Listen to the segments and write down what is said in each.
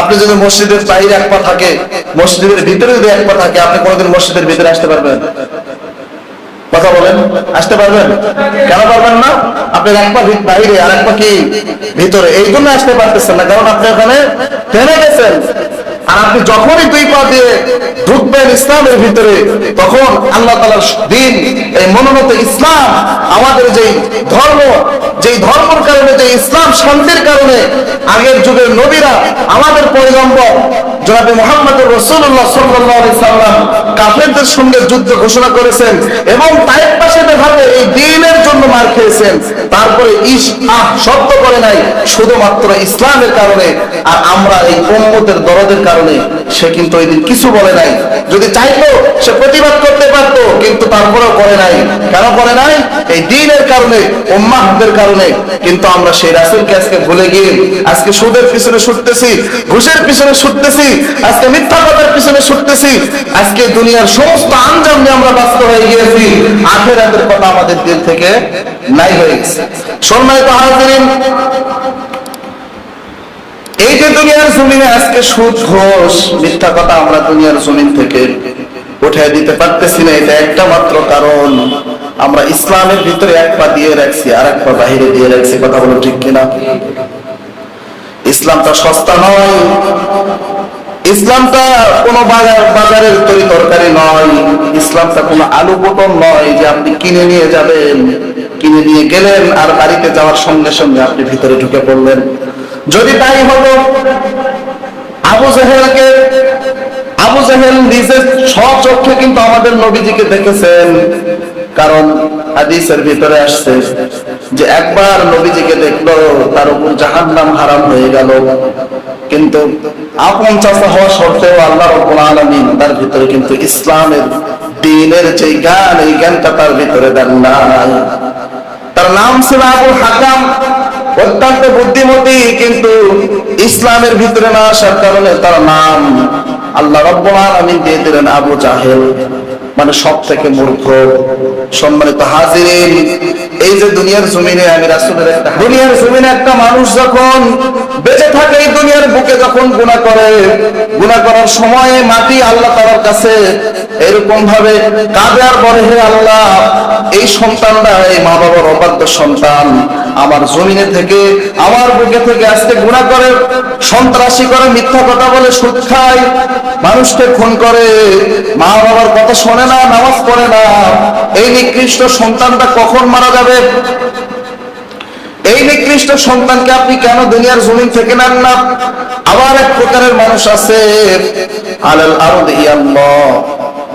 আপনি যদি মসজিদের বাইরে এক পা থাকে, মসজিদের ভিতরে যদি এক পা থাকে, আপনি কোনোদিন মসজিদের ভিতরে আসতে পারবেন? কথা বলেন, আসতে পারবেন? কেন পারবেন না? আপনার এক পা বাইরে, আর এক পা কি? ভিতরে। এই জন্য আসতে পারতেছেন না, কারণ আপনি ওখানে থেমে গেছেন। আর আপনি যখনই দুই পা দিয়ে ঢুকবেন ইসলামের ভিতরে, তখন আল্লাহ তালার দিন, এই মনোনত ইসলাম, আমাদের যেই ধর্ম, যেই ধর্মের কারণে যে ইসলাম শান্তির কারণে, আগের যুগের নবীরা আমাদের পয়গম্বর, জনাবে মোহাম্মদ রসুল্লাহ সাল্লাহ সাল্লাম, কাফেরদের সঙ্গে যুদ্ধ ঘোষণা করেছেন এবং তায়ের পাশে ভাবে এই দিনের জন্য মার খেয়েছেন। তারপরে ইস, আহ, শব্দ করে নাই, শুধুমাত্র ইসলামের কারণে, আর আমরা এই উম্মতের দরদের কারণে সে কিন্তু ওই দিন কিছু বলে নাই। যদি চাইতো, সে প্রতিবাদ করতে পারতো, কিন্তু তারপরেও করে নাই। কেন করে নাই? এই দিনের কারণে, উম্মাহদের কারণে। কিন্তু আমরা সেই রাসুলকে আজকে ভুলে গিয়ে, আজকে সুদের পিছনে ছুটতেছি, ঘুষের পিছনে ছুটতেছি, আজকে মিথ্যা কথার পিছনে ছুটতেছি। আজকে দুনিয়ার সমস্ত আঞ্জাম নিয়ে আমরা ব্যস্ত হয়ে গিয়েছি। আখেরাতের কথা আমাদের দিল থেকে নাই হয়ে গেছে। সম্মানিত হাজিরিন এই যে দুনিয়ার জমিনে আজকে সুদ, ঘোষ, মিথ্যা কথা আমরা দুনিয়ার জমিন থেকে উঠাই দিতে পারতেছি না। এটা একটা মাত্র কারণ। আমরা ইসলামের ভিতরে এক পা দিয়ে রাখছি আর এক পা বাহিরে দিয়ে রাখছি। কথা বলো ঠিক কিনা? ইসলামটা সস্তা নয়। ইসলামটা কোনো বাজার, বাজারের তৈরি তরকারি নয়। ইসলামটা কোনো আলু পটল নয় যে আপনি কিনে নিয়ে যাবেন। কিনে নিয়ে গেলেন আর বাড়িতে যাওয়ার সঙ্গে সঙ্গে আপনি ভিতরে ঢুকে পড়লেন। যদি তাই হতো, আবু জাহেলকে, আবু জাহেল নিজের স্বচক্ষে কিন্তু আমাদের নবীজিকে দেখেছেন। কারণ হাদিসের ভিতরে আসছে যে একবার নবীজিকে দেখল, তার উপর জাহান্নাম হারাম হয়ে গেল। কিন্তু আপন চাষা হওয়া সত্ত্বেও আল্লাহ রব্বুল আলামিন তার ভিতরে কিন্তু ইসলামের দিনের যে জ্ঞান, এই জ্ঞানটা তার ভিতরে দেন নাই। তার নাম ছিল আবুল হাকাম। অত্যন্ত বুদ্ধিমতী কিন্তু ইসলামের ভিতরে না আসার কারণে তার নাম আল্লাহ রব্বুল আমি দিয়ে দিলেন আবু জাহেল। মানে সব থেকে মূর্খ, সম্মানিত হাজিরিন। এই যে দুনিয়ার জমিনে আমি রাসূলের একটা দুনিয়ার জমিনে একটা মানুষ যখন বেঁচে থাকে, এই দুনিয়ার বুকে যখন গুণা করে গুণা করার সময়ে মাটি আল্লাহ তাআলার কাছে এরকম ভাবে কাঁদে আর বলে, হে আল্লাহ, এই সন্তানরা এই মা বাবার অবাধ্য সন্তান, আমার জমিনে থেকে, আমার বুকে থেকে আজকে গুণা করে, সন্ত্রাসী করে, মিথ্যা কথা বলে, সুদ খায়, মানুষকে খুন করে মা বাবার কথা শোনে না, নামাজ পড়ে না, এই নিকৃষ্ট সন্তানটা কখন মারা যাবে? এই নিকৃষ্ট সন্তানকে আপনি কেন দুনিয়ার জমিন থেকে নেন না? আবার এক প্রকারের মানুষ আছে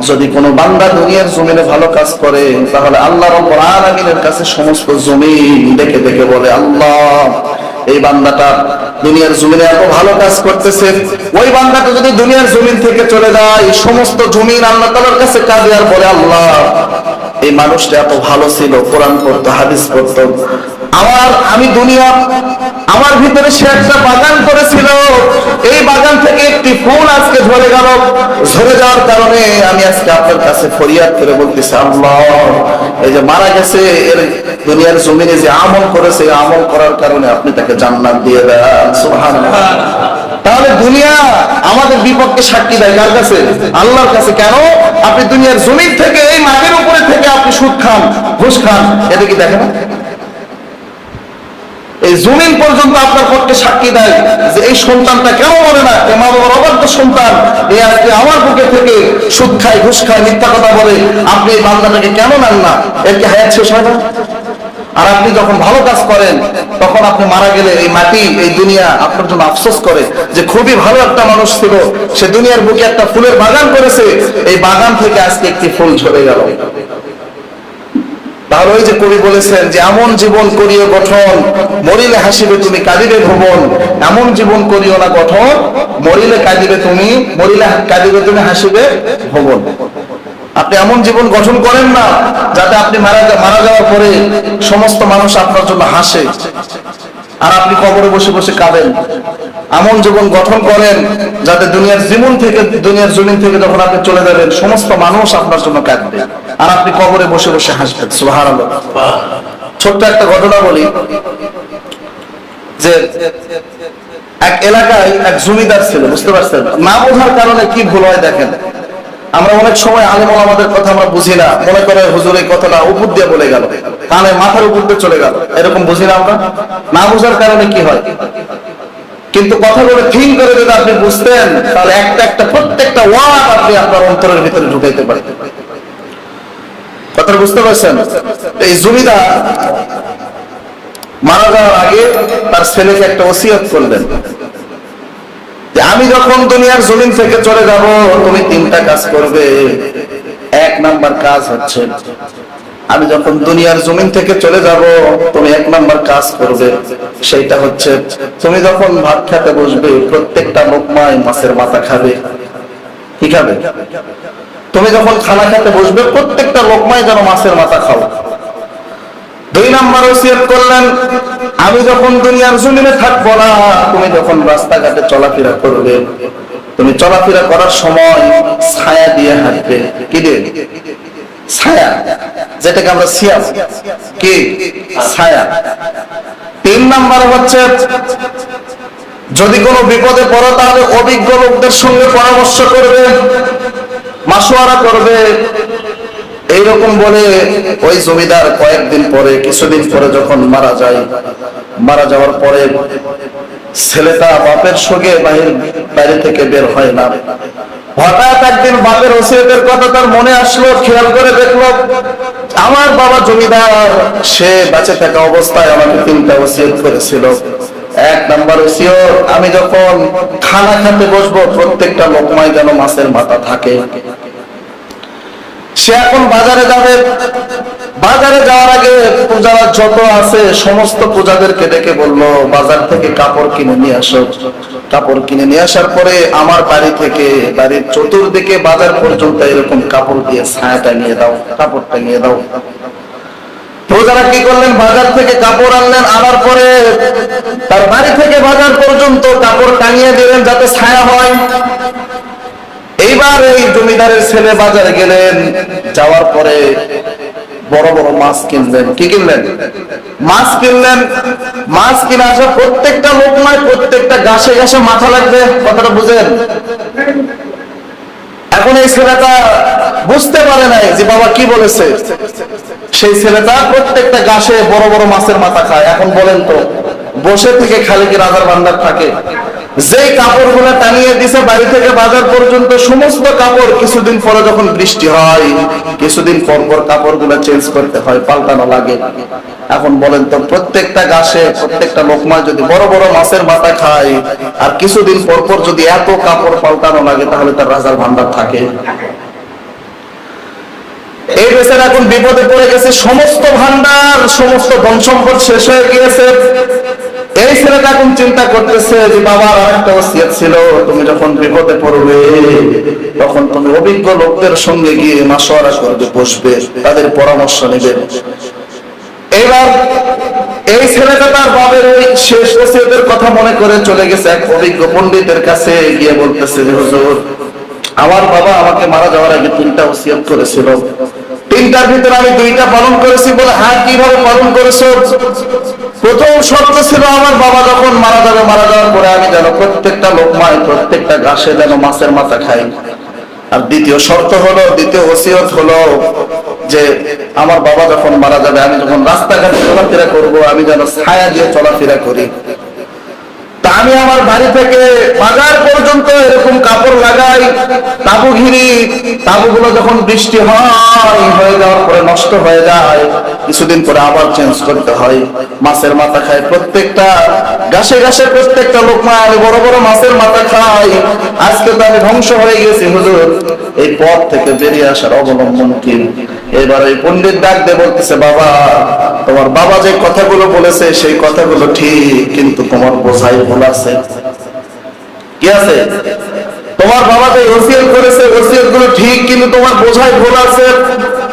যদি কোনো বান্দা দুনিয়ার জমিনে ভালো কাজ করে, তাহলে আল্লাহ রব্বুল কাছে সমস্ত জমি দেখে দেখে বলে, আল্লাহ এই বান্দাটা দুনিয়ার জমিনে এত ভালো কাজ করতেছে, ওই বান্দাটা যদি দুনিয়ার জমিন থেকে চলে যায় সমস্ত জমিন আল্লাহ তালার কাছে কাজে আর বলে আল্লাহ। এই মানুষটা এত ভালো ছিল, কোরআন করতো হাদিস করতো আমার, আমি দুনিয়া আমার ভিতরে সে একটা বাগান করেছিল। এই বাগান থেকে একটি ফুল আজকে ঝরে গেল। ঝরে যাওয়ার কারণে আমি আজকে আপনার কাছে ফরিয়াদ করে বলতেছি, আল্লাহ, এই যে মারা গেছে, এর দুনিয়ার জমিনে যে আমল করেছে আমল করার কারণে আপনি তাকে জান্নাত দিয়ে দেন। সুবহানাল্লাহ। তাহলে দুনিয়া আমাদের বিপক্ষে সাক্ষী দেয় কার কাছে? আল্লাহর কাছে। কেন? আপনি দুনিয়ার জমিন থেকে, এই মাটির উপরে থেকে আপনি সুদ খান, ঘুষ খান। এটা কি দেখেন? এই জমিন পর্যন্ত আপনার পক্ষে সাক্ষী দেয় যে এই সন্তানটা কেন বলে না? এ মা বাবার অবাধ্য সন্তান। এই আজকে আমার বুকে থেকে সুদ খায়, ঘুষ খায়, মিথ্যা কথা বলে। আপনি এই বান্দাটাকে কেন নেন না? এর কি হায়াত শেষ হয় না? আর আপনি যখন ভালো কাজ করেন, তখন আপনি মারা গেলে এই মাটি, এই দুনিয়া আপনার জন্য আফসোস করে যে খুবই ভালো একটা মানুষ ছিল। সে দুনিয়ার বুকে একটা ফুলের বাগান করেছে। এই বাগান থেকে আজকে একটি ফুল ঝরে গেল। তাহলে ওই যে কবি বলেছেন যে, এমন জীবন করিও গঠন, মরিলে হাসিবে তুমি, কাঁদিবে ভুবন। এমন জীবন করিও না গঠন, মরিলে কাঁদিবে তুমি, মরিলে কাঁদিবে তুমি, হাসিবে ভুবন। আপনি এমন জীবন গঠন করেন না, যাতে আপনি মারা মারা যাওয়ার পরে সমস্ত মানুষ আপনার জন্য হাসে। আর আপনি কবরে বসে বসে কাঁদেন। এমন জীবন গঠন করেন, যাতে দুনিয়ার জীবন থেকে, দুনিয়ার জমিন থেকে যখন আপনি চলে যাবেন, সমস্ত মানুষ আপনার জন্য কাঁদবে। আর আপনি কবরে বসে বসে হাসবেন, সুবহানাল্লাহ। ছোট্ট একটা ঘটনা বলি, যে এক এলাকায় এক জমিদার ছিল, বুঝতে পারছেন? না বোঝার কারণে কি ভুল হয় দেখেন? আমরা অনেক সময় আলেম আমাদের কথা আমরা বুঝি না। মনে করে হুজুর এই কথাটা উপর দিয়ে বলে গেল। কানে মাথার উপর দিয়ে চলে গেল। এরকম বুঝি না আমরা? না বোঝার কারণে কি হয়? কিন্তু কথাগুলো ঠিক করে যদি আপনি বুঝতেন, তাহলে একটা একটা প্রত্যেকটা ওয়ার্ড আপনি আপনার অন্তরের ভিতরে ঢুকাইতে পারতেন। কথাটা বুঝতে পারছেন? এই জমিদার মারা যাওয়ার আগে তার ছেলেকে একটা ওসিয়ত করলেন। যে আমি যখন দুনিয়ার জমিন থেকে চলে যাব, তুমি তিনটা কাজ করবে। এক নাম্বার কাজ হচ্ছে, আমি যখন দুনিয়ার জমিন থেকে চলে যাব, তুমি এক কাজ করবে, সেইটা হচ্ছে তুমি যখন ভাত খেতে বসবে, প্রত্যেকটা লোকমায় মাছের মাথা খাবে। কি খাবে? তুমি যখন খানা খেতে বসবে, প্রত্যেকটা লোকমায় যেন মাছের মাথা খাও। দুই নাম্বার ওসিয়ত করলেন, আমি যখন দুনিয়ার জমিনে থাকব না, তুমি যখন রাস্তাঘাটে চলাফেরা করবে, তুমি চলাফেরা করার সময় ছায়া দিয়ে হাঁটবে। কি দিয়ে? ছায়া, যেটাকে আমরা সিয়াম কি? ছায়া। তিন নাম্বার হচ্ছে, যদি কোনো বিপদে পড়ো তাহলে অভিজ্ঞ লোকদের সঙ্গে পরামর্শ করবে মাসোয়ারা করবে। এইরকম বলে ওই জমিদার কয়েকদিন পরে, কিছুদিন পরে যখন মারা যায়, মারা যাওয়ার পরে ছেলেটা বাপের সঙ্গে বাইরে থেকে বের হয় না। হঠাৎ একদিন বাপের ওসিয়তের কথা তার মনে আসলো, খেয়াল করে দেখল, আমার বাবা জমিদার, সে বেঁচে থাকা অবস্থায় আমাকে তিনটা ওসিয়ত করেছিল। এক নাম্বার ওসিয়ত, আমি যখন খানা খেতে বসবো, প্রত্যেকটা লোকমায় যেন মাছের মাথা থাকে। সে এখন বাজারে যাবে। বাজারে যাওয়ার আগে পূজারা যত আছে, সমস্ত পূজাদেরকে ডেকে বলল, বাজার থেকে কাপড় কিনে নিয়ে আসো। কাপড় কিনে নিয়ে আসার পরে আমার বাড়ি থেকে, বাড়ির চতুর্দিকে বাজার পর্যন্ত এরকম কাপড় দিয়ে ছায়া টাঙিয়ে দাও কাপড় টাঙিয়ে দাও। প্রজারা কি করলেন? বাজার থেকে কাপড় আনলেন, আনার পরে তার বাড়ি থেকে বাজার পর্যন্ত কাপড় টাঙিয়ে দিলেন যাতে ছায়া হয়। এইবার এই জমিদারের ছেলে বাজারে গেলেন, যাওয়ার পরে বড় বড় মাছ কিনলেন। কি কিনলেন? মাছ কিনলেন। মাছ কিনে আসা প্রত্যেকটা লোক নয় প্রত্যেকটা গাছে গাছে মাথা লাগবে, কথাটা বুঝেন? এখন এই ছেলেটা বুঝতে পারে নাই যে বাবা কি বলেছে। সেই ছেলেটা প্রত্যেকটা গাছে বড় বড় মাছের মাথা খায়। এখন বলেন তো, বসে থেকে খালি কি রাজার ভান্ডার থাকে? যেই কাপড়গুলো টানিয়ে দিছে, বাড়ি থেকে বাজার পর্যন্ত সমস্ত কাপড় কিছুদিন পরে যখন বৃষ্টি হয়, কিছুদিন পর পর কাপড়গুলো চেঞ্জ করতে হয়, পাল্টানো লাগে। এখন বলেন তো, প্রত্যেকটা গাছে, প্রত্যেকটা লোকমা যদি বড় বড় মাছের মাথা খায়, আর কিছুদিন পর পর যদি এত কাপড় পাল্টানো লাগে, তাহলে তার রাজার ভান্ডার থাকে। এই বেচারা এখন বিপদে পড়ে গেছে, সমস্ত ভান্ডার সমস্ত ধন সম্পদ শেষ হয়ে গিয়েছে। এই ছেলেটা এখন চিন্তা করতেছে যে বাবার আরেকটা ওসিয়ত ছিল, তুমি যখন বিপদে পড়বে, তখন তুমি অভিজ্ঞ লোকদের সঙ্গে গিয়ে মাসোয়ারা করবে বসবে, তাদের পরামর্শ নেবে। এবার এই ছেলেটা তার বাবার ওই শেষ ওসিয়তের কথা মনে করে চলে গেছে এক অভিজ্ঞ পণ্ডিতের কাছে, গিয়ে বলতেছে যে, হুজুর, আমার বাবা আমাকে মারা যাওয়ার আগে তিনটা ওসিয়ত করেছিল। তিনটার ভিতরে আমি দুইটা পালন করেছি বলে হ্যাঁ কীভাবে পালন করেছ? প্রথম শর্ত ছিল আমার বাবা যখন মারা যাবে, মারা যাওয়ার পরে আমি যেন প্রত্যেকটা লোকমায়, প্রত্যেকটা গাছে যেন মাছের মাথা খাই। আর দ্বিতীয় শর্ত হলো, দ্বিতীয় ওসিয়ত হলো যে আমার বাবা যখন মারা যাবে, আমি যখন রাস্তাঘাটে চলাফেরা করব, আমি যেন ছায়া দিয়ে চলাফেরা করি। তা আমি আমার বাড়ি থেকে বাজার পর্যন্ত এরকম কাপড় লাগাই, তাবু ঘিরি, তাবুগুলো যখন বৃষ্টি হয়, হয়ে যাওয়ার পরে নষ্ট হয়ে যায়, কিছুদিন পরে আবার চেঞ্জ করতে হয়। মাছের মাথা খায় প্রত্যেকটা গাছে গাছে প্রত্যেকটা লোক মা আমি বড় বড় মাছের মাথা খাই আজকে তো আমি ধ্বংস হয়ে গেছি, হুজুর। এই পথ থেকে বেরিয়ে আসার অবলম্বন কি? এবার ওই পণ্ডিত ডাক দিয়ে বলতেছে, বাবা, তোমার বাবা যে কথাগুলো বলেছে, সেই কথাগুলো ঠিক, কিন্তু তোমার আছে। কি আছে? তোমার বাবা যে ওসিয়ত করেছে ওসিয়তগুলো ঠিক, কিন্তু তোমার বোঝাই ভুল আছে।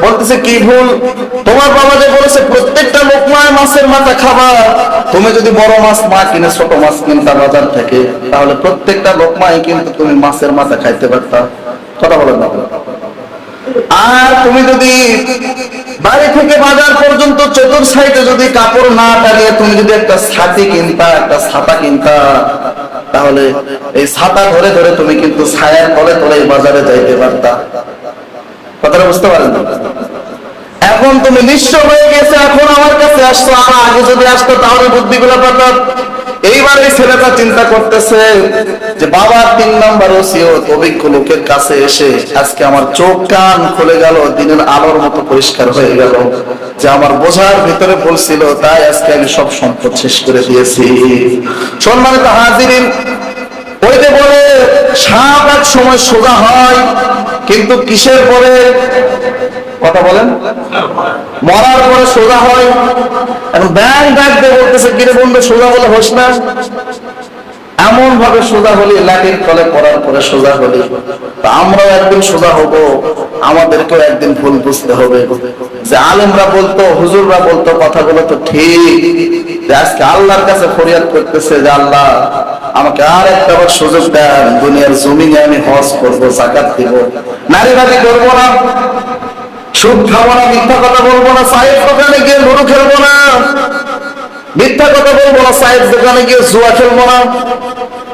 বলতেছে, কি ভুল? তোমার বাবা যে বলেছে, প্রত্যেকটা মাছের মাথা খাবা। তুমি যদি বড় মাছ না কিনে, ছোট মাছ কিনতা বাজার থেকে, তাহলে প্রত্যেকটা লোক লোকমায় কিন্তু তুমি মাছের মাথা খাইতে পারতা। কথা বলেন আর তুমি যদি বাড়ি থেকে বাজার পর্যন্ত চতুর সাইডে যদি কাপড় না টানিয়ে তুমি যদি একটা ছাতি কিনতা, একটা ছাতা কিনতা, তাহলে এই ছাতা ধরে ধরে তুমি কিন্তু ছায়ার তলে তলে বাজারে যাইতে পারতা। কথাটা বুঝতে পারেন এখন তুমি নিঃস্ব হয়ে গেছে, এখন আমার কাছে আসছো আর আগে যদি আসতো তাহলে বুদ্ধিগুলো পাতাম এইবার এই ছেলেটা চিন্তা করতেছে যে বাবার তিন নাম্বার ওসিয়ত অভিজ্ঞ লোকের কাছে এসে আজকে আমার চোখ কান খুলে গেল, দিনের আলোর মতো পরিষ্কার হয়ে গেল। যে আমার বোঝার ভিতরে বলছিল তাই আজকে আমি সব সম্পদ শেষ করে দিয়েছি। সম্মানিত হাজিরিন, ওই যে বলে সাপ এক সময় সোজা হয় কিন্তু কিসের পরে? কথা বলেন। মরার পরে সোজা হয়। এখন ব্যাং ডাক দিয়ে বলতেছে কিরে বন্ধু, সোজা বলে হোস না। এমন ভাবে সোজা হলি, লাঠির তলে পড়ার পরে সোজা হলি। তা আমরাও একদিন সোজা হব, আমাদেরকেও একদিন ভুল বুঝতে হবে। যে আলেমরা বলতো, হুজুররা বলতো, কথাগুলো তো ঠিক। যে আজকে আল্লাহর কাছে ফরিয়াদ করতেছে যে আল্লাহ, আমাকে আর একটা সুযোগ দেন, দুনিয়ার জমিনে আমি হজ করব, জাকাত দিব। নারীবাদী করব না। সুদ খাব না, মিথ্যা কথা বলব না, সাহেব দোকানে গিয়ে লুডু খেলব না। মিথ্যা কথা বলব না, সাহেব দোকানে গিয়ে জুয়া খেলব না।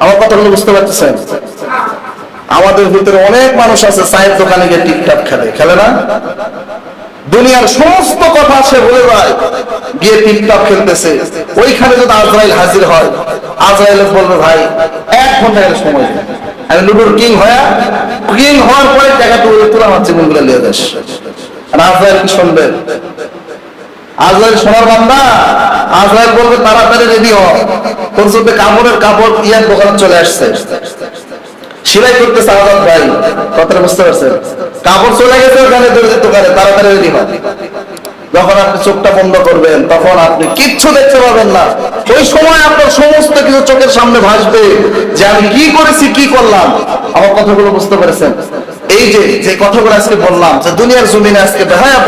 আমার কথাগুলো বুঝতে পারতেছেন আমাদের ভিতরে অনেক মানুষ আছে, সাহেব দোকানে গিয়ে টিকটাক খেলে। খেলে না? দুনিয়ার সমস্ত কথা সে বলে যায় গিয়ে টিকটক খেলতেছে। ওইখানে যদি আজরাইল হাজির হয়, আজরাইল বলবে, ভাই, এক ঘণ্টা সময়। আমি লুডোর কিং হয়ে কিং হওয়ার পরে টাকা তুলে তোলা হচ্ছে জীবনগুলো নিয়ে যাস আর আজরাইল কি শুনবে? আজরাইল শোনার বান্দা, আজরাইল বলবে, তাড়াতাড়ি রেডি হ। তোর চোখে কাপড়ের কাপড় ইয়ার দোকানে চলে আসছে। সেলাই করতে আজাদ ভাই। কথাটা বুঝতে পারছেন? কাপড় চলে গেছে, ওখানে দোকানে তাড়াতাড়ি রেডি হয় যখন আপনি চোখটা বন্ধ করবেন, তখন আপনি কিচ্ছু দেখতে পাবেন না। ওই সময় আপনার সমস্ত কিছু চোখের সামনে ভাসবে যে আমি কি করেছি, কি করলাম। আমার কথাগুলো বুঝতে পেরেছেন? এই যে যে কথাগুলো আজকে বললাম, যে দুনিয়ার জমিনে আজকে বেহায়া